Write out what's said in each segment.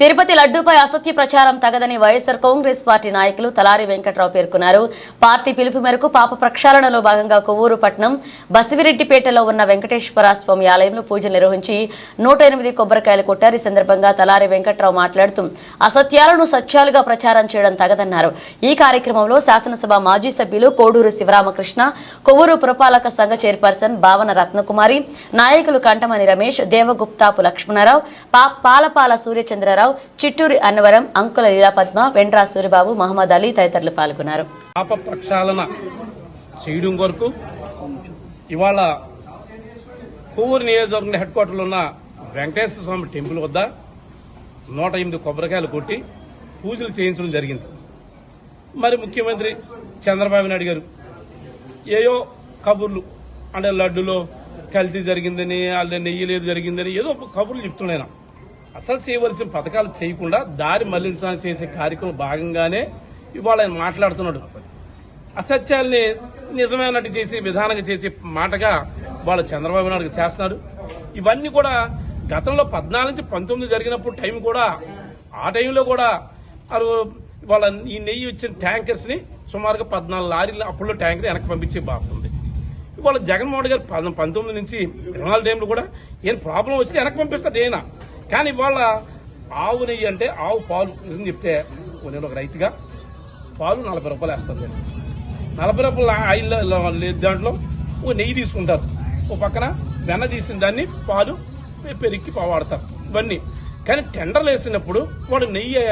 తిరుపతి లడ్డూపై అసత్య ప్రచారం తగదని వైఎస్ఆర్ కాంగ్రెస్ పార్టీ నాయకులు తలారి వెంకట్రావు పేర్కొన్నారు. పార్టీ పిలుపు మేరకు పాప ప్రక్షాళనలో భాగంగా కొవ్వూరు పట్నం బసివిరెడ్డిపేటలో ఉన్న వెంకటేశ్వర స్వామి ఆలయంలో పూజలు నిర్వహించి నూట ఎనిమిది కొబ్బరికాయలు కొట్టారు. ఈ సందర్భంగా తలారి వెంకట్రావు మాట్లాడుతూ అసత్యాలను సత్యాలుగా ప్రచారం చేయడం తగదన్నారు. ఈ కార్యక్రమంలో శాసనసభ మాజీ సభ్యులు కోడూరు శివరామకృష్ణ కొవ్వూరు పురపాలక సంఘ చైర్పర్సన్ భావన రత్నకుమారి నాయకులు కంటమని రమేష్ దేవగుప్తాపు లక్ష్మణరావు పా- పాలపాల సూర్యచంద్రరావు చిట్టూరి అన్నవరం అంకుల లీలాపద్మ వెండ్రా సూరిబాబు మహమ్మద్ అలీ తదితరులు పాల్గొన్నారు. పాప ప్రక్షాళన చేయడం కొరకు ఇవాళ కొవ్వూరు నియోజకవర్గం హెడ్ క్వార్టర్లో ఉన్న వెంకటేశ్వర స్వామి టెంపుల్ వద్ద నూట ఎనిమిది కొబ్బరికాయలు కొట్టి పూజలు చేయించడం జరిగింది. మరి ముఖ్యమంత్రి చంద్రబాబు నాయుడు గారు ఏయో కబుర్లు అంటే లడ్డులో కల్తీ జరిగిందని వాళ్ళ నెయ్యి లేదు జరిగిందని ఏదో కబుర్లు చెప్తున్నాయి అసలు చేయవలసిన పథకాలు చేయకుండా దారి మళ్ళించడానికి చేసే కార్యక్రమం భాగంగానే ఇవాళ ఆయన మాట్లాడుతున్నాడు. అసత్యాల్ని నిజమైనట్టు చేసి విధానంగా చేసి మాటగా వాళ్ళు చంద్రబాబు నాయుడు చేస్తున్నాడు. ఇవన్నీ కూడా గతంలో పద్నాలుగు నుంచి పంతొమ్మిది జరిగినప్పుడు టైం కూడా ఆ టైంలో కూడా వారు వాళ్ళ ఈ నెయ్యి వచ్చిన ట్యాంకర్స్ని సుమారుగా పద్నాలుగు లారీలు అప్పుల్లో ట్యాంకర్ వెనక్కి పంపించే బాగుంది ఇవాళ జగన్మోహన్ గారు పంతొమ్మిది నుంచి ఇరవై నాలుగు టైంలో కూడా ఏం ప్రాబ్లం వచ్చి వెనక్కి పంపిస్తాడు ఏనా కానీ ఇవాళ ఆవు నెయ్యి అంటే ఆవు పాలు. నిజం చెప్తే నేను ఒక రైతుగా పాలు నలభై రూపాయలు వేస్తారు నేను. నలభై రూపాయల ఆయిల్ లేదు దాంట్లో. ఓ నెయ్యి తీసుకుంటారు. ఓ పక్కన వెన్న తీసిన దాన్ని పాలు పెరిగి వాడతారు ఇవన్నీ. కానీ టెండర్లు వేసినప్పుడు వాడు నెయ్యి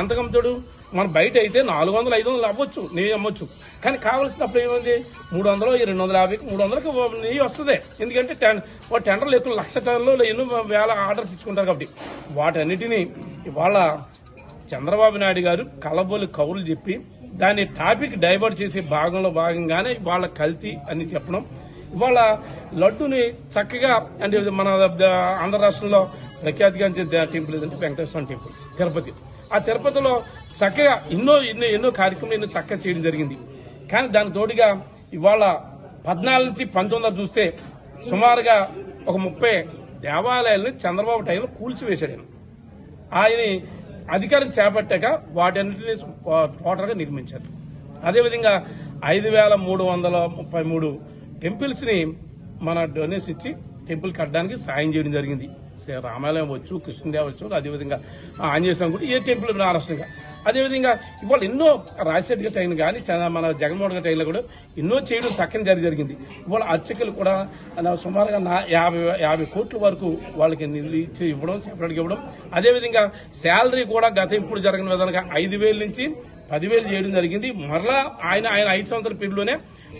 ఎంత కమ్ముతాడు మన బయట అయితే నాలుగు వందలు ఐదు వందలు అవ్వచ్చు నెయ్యి అమ్మొచ్చు. కానీ కావాల్సినప్పుడు ఏముంది? మూడు వందలు రెండు వందల యాభైకి మూడు వందలకి నెయ్యి వస్తుంది. ఎందుకంటే టెన్ వాడు టెండర్లు ఎక్కువ లక్ష టన్నులు ఎన్నో వేల ఆర్డర్స్ ఇచ్చుకుంటారు కాబట్టి. వాటన్నిటినీ ఇవాళ చంద్రబాబు నాయుడు గారు కలబోలు కవులు చెప్పి దాన్ని టాపిక్ డైవర్ట్ చేసే భాగంలో భాగంగానే వాళ్ళ కల్తీ అని చెప్పడం. ఇవాళ లడ్డుని చక్కగా అంటే మన ఆంధ్ర రాష్ట్రంలో ప్రఖ్యాతిగాంచిన టెంపుల్ ఏదంటే వెంకటేశ్వర స్వామి టెంపుల్ తిరుపతి. ఆ తిరుపతిలో చక్కగా ఎన్నో ఎన్నో ఎన్నో కార్యక్రమాలు ఎన్నో చక్కగా చేయడం జరిగింది. కానీ దాని తోడుగా ఇవాళ పద్నాలుగు నుంచి పంతొమ్మిది చూస్తే సుమారుగా ఒక ముప్పై దేవాలయాలను చంద్రబాబు టైంలో కూల్చివేశాడు ఆయన. ఆయన అధికారం చేపట్టాక వాటన్నిటిని టోటల్గా నిర్మించారు. అదేవిధంగా ఐదు వేల మూడు వందల ముప్పై మూడు టెంపుల్స్ని మన డొనేషన్ ఇచ్చి టెంపుల్ కట్టడానికి సాయం చేయడం జరిగింది. రామాలయం వచ్చు కృష్ణదేవ వచ్చు అదేవిధంగా ఆంజనేయ స్వామి కూడా ఏ టెంపుల్ మహారాష్ట్రంగా అదేవిధంగా ఇవాళ ఎన్నో రాజశేఖర్ గారి టైం కానీ మన జగన్మోహన్ గారి టైంలో కూడా ఎన్నో చేయడం చక్కని జరి జరిగింది. ఇవాళ అర్చకులు కూడా నా సుమారుగా నా యాభై యాభై కోట్ల వరకు వాళ్ళకి నిధులు ఇచ్చి ఇవ్వడం సెపరేట్గా ఇవ్వడం. అదేవిధంగా శాలరీ కూడా గత ఇప్పుడు జరిగిన విధంగా ఐదు వేల నుంచి పదివేలు చేయడం జరిగింది. మరలా ఆయన ఆయన ఐదు సంవత్సరాల పీరియడ్లోనే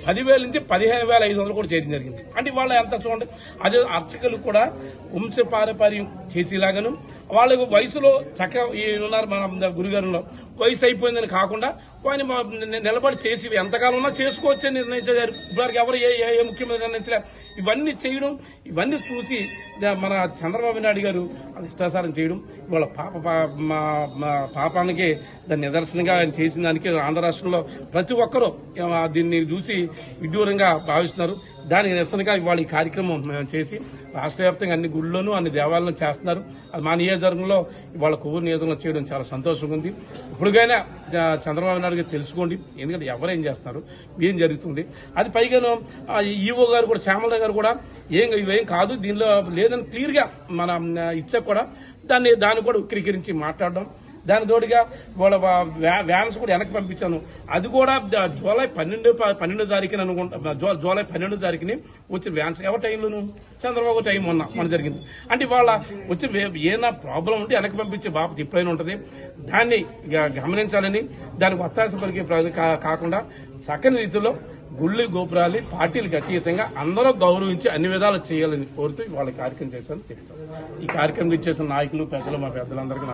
పదివేల నుంచి పదిహేను వేల ఐదు వందలు కూడా చేయడం జరిగింది. అంటే వాళ్ళ ఎంత చూడండి అదే అర్చకులు కూడా వంశ పారపర్యం చేసేలాగాను వాళ్ళకు వయసులో చక్కగా ఉన్నారు మన గురుగారులో వయసు అయిపోయిందని కాకుండా వాడిని నిలబడి చేసి ఎంతకాలం ఉన్నా చేసుకోవచ్చని నిర్ణయించారు. ఇప్పటివరకు ఎవరు ఏ ఏ ముఖ్యమంత్రి నిర్ణయించలే. ఇవన్నీ చేయడం ఇవన్నీ చూసి మన చంద్రబాబు నాయుడు గారు అది ఇష్టాసారం చేయడం ఇవాళ పాప పా- మా మా పాపానికి దాన్ని నిదర్శనంగా ఆయన చేసిన దానికి ఆంధ్ర రాష్ట్రంలో ప్రతి ఒక్కరూ దీన్ని చూసి విడ్డూరంగా భావిస్తున్నారు. దానికి నిరసనగా ఇవాళ ఈ కార్యక్రమం మేము చేసి రాష్ట్ర వ్యాప్తంగా అన్ని గుళ్ళలోనూ అన్ని దేవాలయాలను చేస్తున్నారు. అది మా నియోజకవర్గంలో ఇవాళ కొవ్వూరు నియోజకవర్గంలో చేయడం చాలా సంతోషంగా ఉంది. ఇప్పుడుగైనా చంద్రబాబు నాయుడు గారు తెలుసుకోండి. ఎందుకంటే ఎవరేం చేస్తున్నారు? ఏం జరుగుతుంది? అది పైగాను ఈఓ గారు కూడా శ్యామల గారు కూడా ఏం ఇవేం కాదు దీనిలో లేదని క్లియర్గా మన ఇచ్చా కూడా దాన్ని దాన్ని కూడా ఉక్రీకరించి మాట్లాడడం. దాని తోడుగా వాళ్ళ వ్యా- వ్యాన్స్ కూడా వెనక్కి పంపించాను. అది కూడా జూలై పన్నెండు పన్నెండు తారీఖున అనుకుంటా జూలై పన్నెండు తారీఖుని వచ్చిన వ్యాన్స్ ఎవరి టైంలోను? చంద్రబాబు టైం మొన్న మన జరిగింది. అంటే వాళ్ళ వచ్చి ఏమైనా ప్రాబ్లం ఉంటే వెనక్కి పంపించే బాపతి ఎప్పుడైనా ఉంటుంది. దాన్ని గ- గమనించాలని దానికి ఒత్తాస పలికే కా- కాకుండా చక్కని రీతిలో గుళ్ళు గోపురాలు పార్టీలకు అతీతంగా అందరూ గౌరవించి అన్ని విధాలు చేయాలని కోరుతూ వాళ్ళ కార్యక్రమం చేశాను. చెప్తాను ఈ కార్యక్రమం ఇచ్చేసిన నాయకులు పెద్దలు మా పెద్దలందరికీ